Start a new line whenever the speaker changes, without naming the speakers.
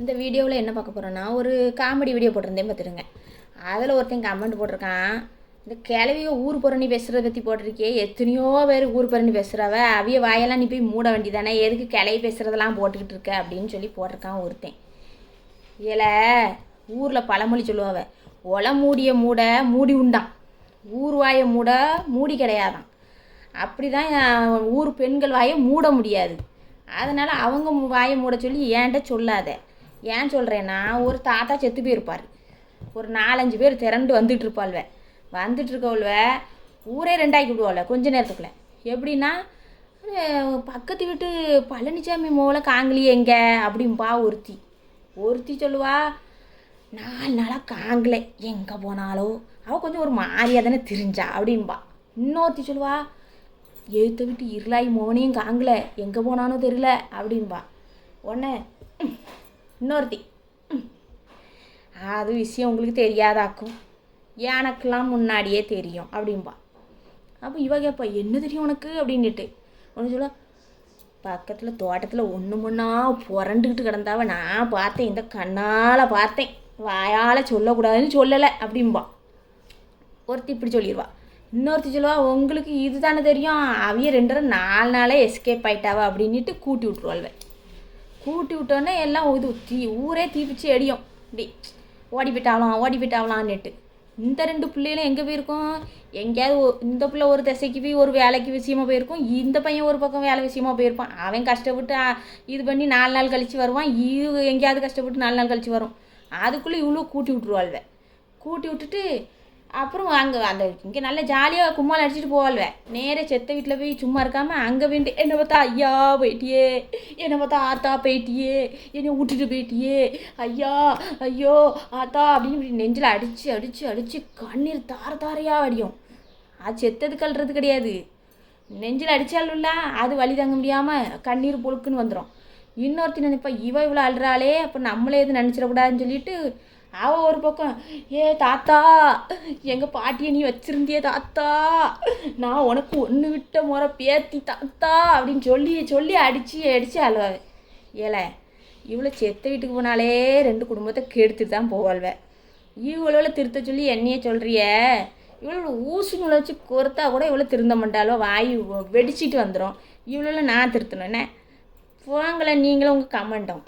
இந்த வீடியோவில் என்ன பார்க்க போகிறோன்னா ஒரு காமெடி வீடியோ போட்டிருந்தேன் பார்த்துருங்க அதில் ஒருத்தன் கமெண்ட் போட்டிருக்கான். இந்த கிளவிய ஊர் புறணி பேசுகிறத பற்றி போட்டிருக்கே எத்தனையோ பேர் ஊர் புறணி பேசுகிறவ அவிய வாயெல்லாம் நீ போய் மூட வேண்டியதானே எதுக்கு கிளவி பேசுகிறதெல்லாம் போட்டுக்கிட்டு இருக்க அப்படின்னு சொல்லி போட்டிருக்கான் ஒருத்தன். இதில் ஊரில் பழமொழி சொல்லுவாவ ஒலை மூடிய மூட மூடி உண்டான். ஊர் வாயை மூட மூடி கிடையாதான். அப்படி தான் ஊர் பெண்கள் வாயை மூட முடியாது. அதனால் அவங்க வாயை மூட சொல்லி ஏன்ட்ட சொல்லாத. ஏன் சொல்கிறேன்னா ஒரு தாத்தா செத்து போயிருப்பார். ஒரு நாலஞ்சு பேர் திரண்டு வந்துட்டு இருப்பாள்வ வந்துட்டு இருக்கவள்வ ஊரே ரெண்டாக்கி விடுவாள் கொஞ்ச நேரத்துக்குள்ள. எப்படின்னா பக்கத்து வீட்டு பழனிசாமி மூல காங்கலி எங்கே? அப்படிம்பா ஒருத்தி. ஒருத்தி சொல்லுவா நாலு நாளாக காங்கலை. எங்கே போனாலோ? அவள் கொஞ்சம் ஒரு மாதிரியாக தானே திரிஞ்சா? அப்படிம்பா. இன்னொருத்தி சொல்லுவா எழுத்த விட்டு இருளாய் மோனையும் காங்கல. எங்கே போனானோ தெரியல. அப்படின்பா உடனே இன்னொருத்தி. அது விஷயம் உங்களுக்கு தெரியாதாக்கும். எனக்கெலாம் முன்னாடியே தெரியும் அப்படின்பா அப்போ இவ கேட்பா என்ன தெரியும் உனக்கு? அப்படின்னுட்டு. ஒன்று சொல்ல பக்கத்தில் தோட்டத்தில் ஒன்று முன்னா புரண்டுக்கிட்டு கிடந்தாவ நான் பார்த்தேன். இந்த கண்ணால் பார்த்தேன். வாயால் சொல்லக்கூடாதுன்னு சொல்லலை. அப்படிம்பா. ஒருத்தி இப்படி சொல்லிடுவா இன்னொருத்தி சொல்லுவா உங்களுக்கு இது தானே தெரியும்? அவிய ரெண்டு நாலு நாளே எஸ்கேப் ஆயிட்டாவா. அப்படின்ட்டு கூட்டி விட்ருவாள்வேன் கூட்டி விட்டோன்னே எல்லாம் இது தீ ஊரே தீபிச்சு எடியும் இப்படி ஓடி போயிட்டாவலாம் ஓடி போயிட்டாவலான்னுட்டு. இந்த ரெண்டு பிள்ளைகளும் எங்கே போயிருக்கோம்? எங்கேயாவது இந்த பிள்ளை ஒரு திசைக்கு போய் ஒரு வேலைக்கு விஷயமா போயிருக்கும். இந்த பையன் ஒரு பக்கம் வேலை விஷயமா போயிருப்பான். அவன் கஷ்டப்பட்டு இது பண்ணி நாலு நாள் கழித்து வருவான். இது எங்கேயாவது கஷ்டப்பட்டு நாலு நாள் கழித்து வரும். அதுக்குள்ளே இவ்வளோ கூட்டி விட்ருவாள்வ கூட்டி விட்டுட்டு அப்புறம் அங்கே அந்த இங்கே நல்ல ஜாலியாக கும்மால் அடிச்சுட்டு போவாள்வேன் நேரே செத்த வீட்டில் போய் சும்மா இருக்காமல் அங்கே வேண்டி என்னை பார்த்தா ஐயா போயிட்டியே என்னை பார்த்தா ஆத்தா போயிட்டியே என்னை விட்டுட்டு போயிட்டியே ஐயா ஐயோ ஆத்தா அப்படின்னு இப்படி நெஞ்சில் அடித்து அடித்து அடித்து கண்ணீர் தார தாரையாக வடியும். அது செத்தது கல்றது கிடையாது. நெஞ்சில் அடித்தாலும்ல அது வழி தாங்க முடியாமல் கண்ணீர் பொழுக்குன்னு வந்துடும் இன்னொருத்தி நினைப்பா இவ இவ்வளோ அழுறாளே அப்போ நம்மளே எதுவும் நினச்சிடக்கூடாதுன்னு சொல்லிட்டு அவள் ஒரு பக்கம் ஏ தாத்தா எங்கள் பாட்டியை நீ வச்சிருந்தியே தாத்தா. நான் உனக்கு ஒன்று விட்ட முறை பேத்தி தாத்தா அப்படின்னு சொல்லி சொல்லி அடித்து அடித்து அழுவாவே. ஏல இவ்வளோ செத்த வீட்டுக்கு போனாலே ரெண்டு குடும்பத்தை கெடுத்துட்டு தான் போவாள்வ. இவ்வளோ திருத்த சொல்லி என்னையே சொல்கிறிய இவ்வளோ ஊசி நூலை வச்சு கொறுத்தா கூட இவ்வளோ திருந்த மாட்டாலோ வாய் வெடிச்சிட்டு வந்துடும் இவ்வளோ நான் திருத்தணும் என்ன? போங்களேன் நீங்களும் உங்கள் கமெண்ட்டும்